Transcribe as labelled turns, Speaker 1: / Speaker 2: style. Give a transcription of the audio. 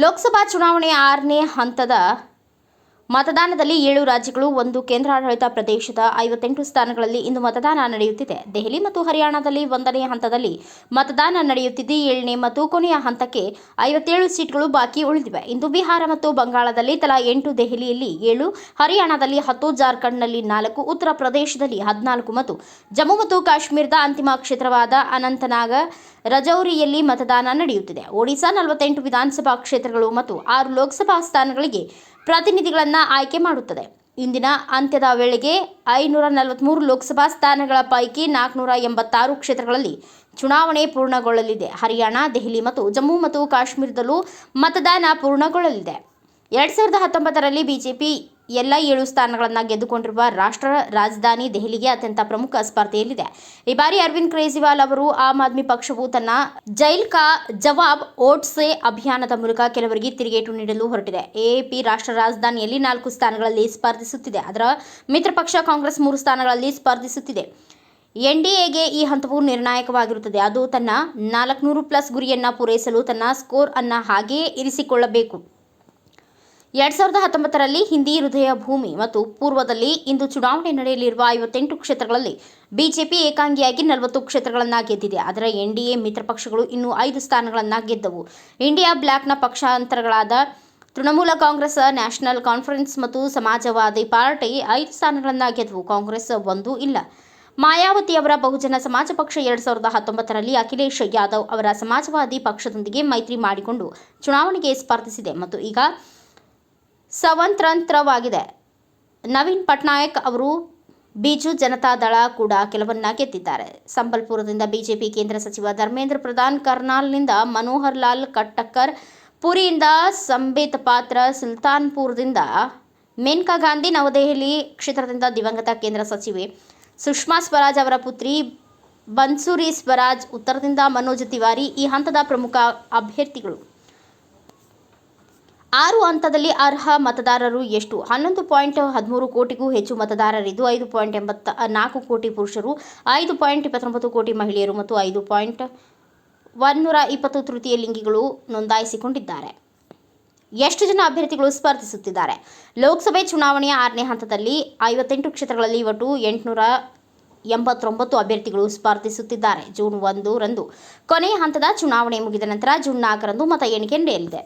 Speaker 1: ಲೋಕಸಭಾ ಚುನಾವಣೆ ಆರನೇ ಹಂತದ ಮತದಾನದಲ್ಲಿ ಏಳು ರಾಜ್ಯಗಳು, ಒಂದು ಕೇಂದ್ರಾಡಳಿತ ಪ್ರದೇಶದ ಐವತ್ತೆಂಟು ಸ್ಥಾನಗಳಲ್ಲಿ ಇಂದು ಮತದಾನ ನಡೆಯುತ್ತಿದೆ. ದೆಹಲಿ ಮತ್ತು ಹರಿಯಾಣದಲ್ಲಿ ಒಂದನೇ ಹಂತದಲ್ಲಿ ಮತದಾನ ನಡೆಯುತ್ತಿದ್ದು ಏಳನೇ ಮತ್ತು ಕೊನೆಯ ಹಂತಕ್ಕೆ ಐವತ್ತೇಳು ಸೀಟ್ಗಳು ಬಾಕಿ ಉಳಿದಿವೆ. ಇಂದು ಬಿಹಾರ ಮತ್ತು ಬಂಗಾಳದಲ್ಲಿ ತಲಾ ಎಂಟು ದೆಹಲಿಯಲ್ಲಿ ಏಳು, ಹರಿಯಾಣದಲ್ಲಿ ಹತ್ತು, ಜಾರ್ಖಂಡ್ನಲ್ಲಿ ನಾಲ್ಕು, ಉತ್ತರ ಪ್ರದೇಶದಲ್ಲಿ ಹದಿನಾಲ್ಕು ಮತ್ತು ಜಮ್ಮು ಮತ್ತು ಕಾಶ್ಮೀರದ ಅಂತಿಮ ಕ್ಷೇತ್ರವಾದ ಅನಂತನಾಗ, ರಜೌರಿಯಲ್ಲಿ ಮತದಾನ ನಡೆಯುತ್ತಿದೆ. ಒಡಿಶಾ ನಲವತ್ತೆಂಟು ವಿಧಾನಸಭಾ ಕ್ಷೇತ್ರಗಳು ಮತ್ತು ಆರು ಲೋಕಸಭಾ ಸ್ಥಾನಗಳಿಗೆ ಪ್ರತಿನಿಧಿಗಳನ್ನು ಆಯ್ಕೆ ಮಾಡುತ್ತದೆ. ಇಂದಿನ ಅಂತ್ಯದ ವೇಳೆಗೆ ಐನೂರ ನಲವತ್ತ್ಮೂರು ಲೋಕಸಭಾ ಸ್ಥಾನಗಳ ಪೈಕಿ ನಾಲ್ಕುನೂರ ಎಂಬತ್ತಾರು ಕ್ಷೇತ್ರಗಳಲ್ಲಿ ಚುನಾವಣೆ ಪೂರ್ಣಗೊಳ್ಳಲಿದೆ. ಹರಿಯಾಣ, ದೆಹಲಿ ಮತ್ತು ಜಮ್ಮು ಮತ್ತು ಕಾಶ್ಮೀರದಲ್ಲೂ ಮತದಾನ ಪೂರ್ಣಗೊಳ್ಳಲಿದೆ. ಎರಡ್ ಸಾವಿರದ ಹತ್ತೊಂಬತ್ತರಲ್ಲಿ ಬಿಜೆಪಿ ಎಲ್ಲ ಏಳು ಸ್ಥಾನಗಳನ್ನು ಗೆದ್ದುಕೊಂಡಿರುವ ರಾಷ್ಟ್ರ ರಾಜಧಾನಿ ದೆಹಲಿಗೆ ಅತ್ಯಂತ ಪ್ರಮುಖ ಸ್ಪರ್ಧೆಯಲ್ಲಿದೆ. ಈ ಬಾರಿ ಅರವಿಂದ್ ಕೇಜ್ರಿವಾಲ್ ಅವರು ಆಮ್ ಆದ್ಮಿ ಪಕ್ಷವು ತನ್ನ ಜೈಲ್ ಕಾ ಜವಾಬ್ ಓಟ್ ಸೆ ಅಭಿಯಾನದ ಮೂಲಕ ಕೆಲವರಿಗೆ ತಿರುಗೇಟು ನೀಡಲು ಹೊರಟಿದೆ. ಎಪಿ ರಾಷ್ಟ್ರ ರಾಜಧಾನಿಯಲ್ಲಿ ನಾಲ್ಕು ಸ್ಥಾನಗಳಲ್ಲಿ ಸ್ಪರ್ಧಿಸುತ್ತಿದೆ. ಅದರ ಮಿತ್ರ ಪಕ್ಷ ಕಾಂಗ್ರೆಸ್ ಮೂರು ಸ್ಥಾನಗಳಲ್ಲಿ ಸ್ಪರ್ಧಿಸುತ್ತಿದೆ. ಎನ್ಡಿಎಗೆ ಈ ಹಂತವು ನಿರ್ಣಾಯಕವಾಗಿರುತ್ತದೆ. ಅದು ತನ್ನ ನಾಲ್ಕುನೂರು ಪ್ಲಸ್ ಗುರಿಯನ್ನು ಪೂರೈಸಲು ತನ್ನ ಸ್ಕೋರ್ ಅನ್ನು ಹಾಗೆಯೇ ಇರಿಸಿಕೊಳ್ಳಬೇಕು. ಎರಡ್ ಸಾವಿರದ ಹತ್ತೊಂಬತ್ತರಲ್ಲಿ ಹಿಂದಿ ಹೃದಯ ಭೂಮಿ ಮತ್ತು ಪೂರ್ವದಲ್ಲಿ ಇಂದು ಚುನಾವಣೆ ನಡೆಯಲಿರುವ ಐವತ್ತೆಂಟು ಕ್ಷೇತ್ರಗಳಲ್ಲಿ ಬಿಜೆಪಿ ಏಕಾಂಗಿಯಾಗಿ ನಲವತ್ತು ಕ್ಷೇತ್ರಗಳನ್ನು ಗೆದ್ದಿದೆ. ಅದರ ಎನ್ಡಿಎ ಮಿತ್ರ ಪಕ್ಷಗಳು ಇನ್ನೂ ಐದು ಸ್ಥಾನಗಳನ್ನು ಗೆದ್ದವು. ಇಂಡಿಯಾ ಬ್ಲಾಕ್ನ ಪಕ್ಷಾಂತರಗಳಾದ ತೃಣಮೂಲ ಕಾಂಗ್ರೆಸ್, ನ್ಯಾಷನಲ್ ಕಾನ್ಫರೆನ್ಸ್ ಮತ್ತು ಸಮಾಜವಾದಿ ಪಾರ್ಟಿ ಐದು ಸ್ಥಾನಗಳನ್ನು ಗೆದ್ದವು ಕಾಂಗ್ರೆಸ್ ಒಂದು ಇಲ್ಲ. ಮಾಯಾವತಿ ಅವರ ಬಹುಜನ ಸಮಾಜ ಪಕ್ಷ ಎರಡ್ ಸಾವಿರದ ಹತ್ತೊಂಬತ್ತರಲ್ಲಿ ಅಖಿಲೇಶ್ ಯಾದವ್ ಅವರ ಸಮಾಜವಾದಿ ಪಕ್ಷದೊಂದಿಗೆ ಮೈತ್ರಿ ಮಾಡಿಕೊಂಡು ಚುನಾವಣೆಗೆ ಸ್ಪರ್ಧಿಸಿದೆ. ಮತ್ತು ಈಗ ಸ್ವತಂತ್ರವಾಗಿದೆ ನವೀನ್ ಪಟ್ನಾಯಕ್ ಅವರು ಬಿಜು ಜನತಾದಳ ಕೂಡ ಕೆಲವನ್ನ ಗೆದ್ದಿದ್ದಾರೆ ಸಂಬಲ್ಪುರದಿಂದ ಬಿಜೆಪಿ ಕೇಂದ್ರ ಸಚಿವ ಧರ್ಮೇಂದ್ರ ಪ್ರಧಾನ್ ಕರ್ನಾಲ್ನಿಂದ ಮನೋಹರ್ ಲಾಲ್ ಕಟ್ಟಕ್ಕರ್ ಪುರಿಯಿಂದ ಸಂಬಿತ್ ಪಾತ್ರ ಸುಲ್ತಾನ್ಪುರದಿಂದ ಮೇನಕಾ ಗಾಂಧಿ ನವದೆಹಲಿ ಕ್ಷೇತ್ರದಿಂದ ದಿವಂಗತ ಕೇಂದ್ರ ಸಚಿವೆ ಸುಷ್ಮಾ ಸ್ವರಾಜ್ ಅವರ ಪುತ್ರಿ ಬನ್ಸೂರಿ ಸ್ವರಾಜ್, ಉತ್ತರದಿಂದ ಮನೋಜ್ ತಿವಾರಿ ಈ ಹಂತದ ಪ್ರಮುಖ ಅಭ್ಯರ್ಥಿಗಳು. ಆರು ಹಂತದಲ್ಲಿ ಅರ್ಹ ಮತದಾರರು ಎಷ್ಟು? ಹನ್ನೊಂದು ಪಾಯಿಂಟ್ ಹದಿಮೂರು ಕೋಟಿಗೂ ಹೆಚ್ಚು ಮತದಾರರಿದ್ದು, ಐದು ಪಾಯಿಂಟ್ ಎಂಬತ್ತ ನಾಲ್ಕು ಕೋಟಿ ಪುರುಷರು, ಐದು ಪಾಯಿಂಟ್ ಇಪ್ಪತ್ತೊಂಬತ್ತು ಕೋಟಿ ಮಹಿಳೆಯರು ಮತ್ತು ಐದು ಪಾಯಿಂಟ್ ಒನ್ನೂರ ಇಪ್ಪತ್ತು ತೃತೀಯ ಲಿಂಗಿಗಳು ನೋಂದಾಯಿಸಿಕೊಂಡಿದ್ದಾರೆ. ಎಷ್ಟು ಜನ ಅಭ್ಯರ್ಥಿಗಳು ಸ್ಪರ್ಧಿಸುತ್ತಿದ್ದಾರೆ? ಲೋಕಸಭೆ ಚುನಾವಣೆಯ ಆರನೇ ಹಂತದಲ್ಲಿ ಐವತ್ತೆಂಟು ಕ್ಷೇತ್ರಗಳಲ್ಲಿ ಒಟ್ಟು ಎಂಟುನೂರ ಎಂಬತ್ತೊಂಬತ್ತು ಅಭ್ಯರ್ಥಿಗಳು ಸ್ಪರ್ಧಿಸುತ್ತಿದ್ದಾರೆ, ಜೂನ್ ಒಂದರಂದು. ಕೊನೆಯ ಹಂತದ ಚುನಾವಣೆ ಮುಗಿದ ನಂತರ ಜೂನ್ ನಾಲ್ಕರಂದು ಮತ ಎಣಿಕೆ ನಡೆಯಲಿದೆ.